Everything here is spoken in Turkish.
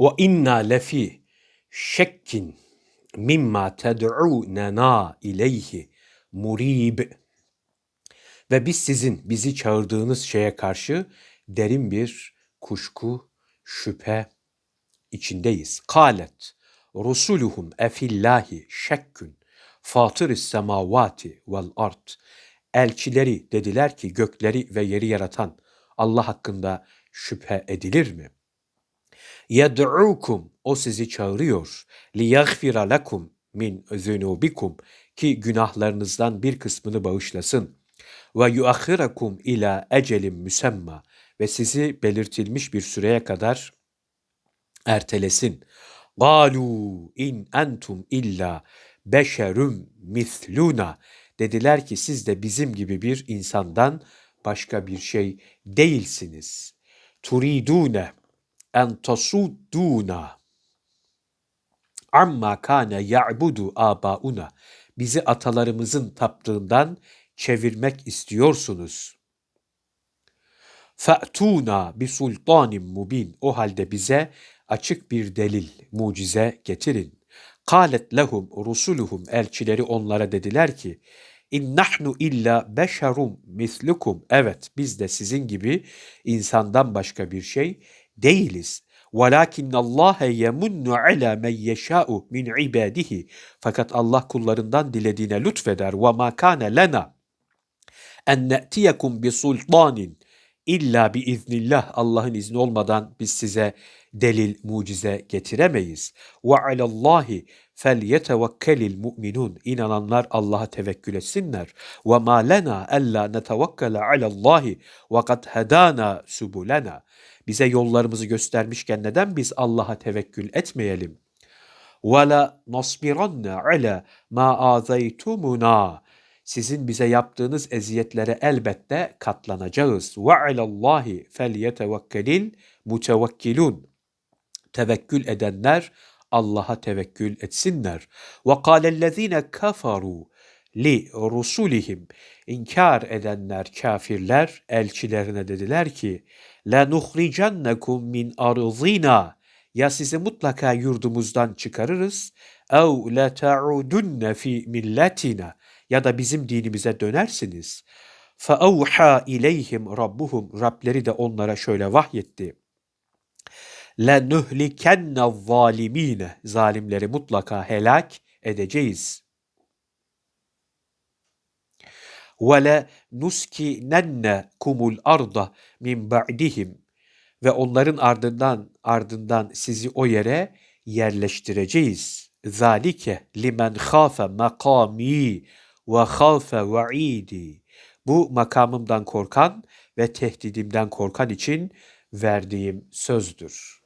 Ve inna lefi şekkin mimma ted'unena ileyhi murib. Ve biz sizin bizi çağırdığınız şeye karşı derin bir kuşku, şüphe içindeyiz. Kalet rusuluhum efillahi şekkün fatırıs semavati vel ard. Elçileri dediler ki gökleri ve yeri yaratan Allah hakkında şüphe edilir mi? Yed'ukum o sizi çağırıyor. Li yaghfira lekum min zunubikum ki günahlarınızdan bir kısmını bağışlasın. Ve yuakhirakum ila ecelin müsemma ve sizi belirtilmiş bir süreye kadar ertelesin. Galu in entum illa beşerum misluna dediler ki siz de bizim gibi bir insandan başka bir şey değilsiniz. Turidune en tasudduna amma kana ya'budu abauna bizi atalarımızın taptığından çevirmek istiyorsunuz. Fa'tuna bi sultanin mubin o halde bize açık bir delil, mucize getirin. Kalet lehum rusuluhum elçileri onlara dediler ki İn nahnu illa beşerum mislukum. Evet biz de sizin gibi insandan başka bir şey değiliz. وَلَاكِنَّ اللّٰهَ يَمُنُّ عَلَى مَنْ يَشَاءُ مِنْ عِبَادِهِ Fakat Allah kullarından dilediğine lütfeder. وَمَا كَانَ لَنَا اَنْ نَأْتِيَكُمْ بِسُلْطَانٍ İlla bi iznillah Allah'ın izni olmadan biz size delil, mucize getiremeyiz. Ve alallahi fel yetevekkelil mu'minun. İnananlar Allah'a tevekkül etsinler. Ve ma lena ella netevekkele alallahi ve kad hedana subulena. Bize yollarımızı göstermişken neden biz Allah'a tevekkül etmeyelim? Ve la nasbiranna ala ma azaytumuna sizin bize yaptığınız eziyetlere elbette katlanacağız. Ve alallahi felyetevekkelil mutevekkilun. Tevekkül edenler Allah'a tevekkül etsinler. Ve kâlellezîne kafaru li rusulihim inkar edenler kafirler elçilerine dediler ki la nuhricennekum min arzina ya sizi mutlaka yurdumuzdan çıkarırız ev la ta'udunne fi milletina ya da bizim dinimize dönersiniz. فَاَوْحَا اِلَيْهِمْ Rabbuhum Rableri de onlara şöyle vahyetti. لَنُهْلِكَنَّ الظَّالِم۪ينَ Zalimleri mutlaka helak edeceğiz. وَلَا نُسْكِنَنَّ kumul arda min ba'dihim ve onların ardından ardından sizi o yere yerleştireceğiz. Zalike limen khafe makami ve havfe va'idi. Bu makamımdan korkan ve tehdidimden korkan için verdiğim sözdür.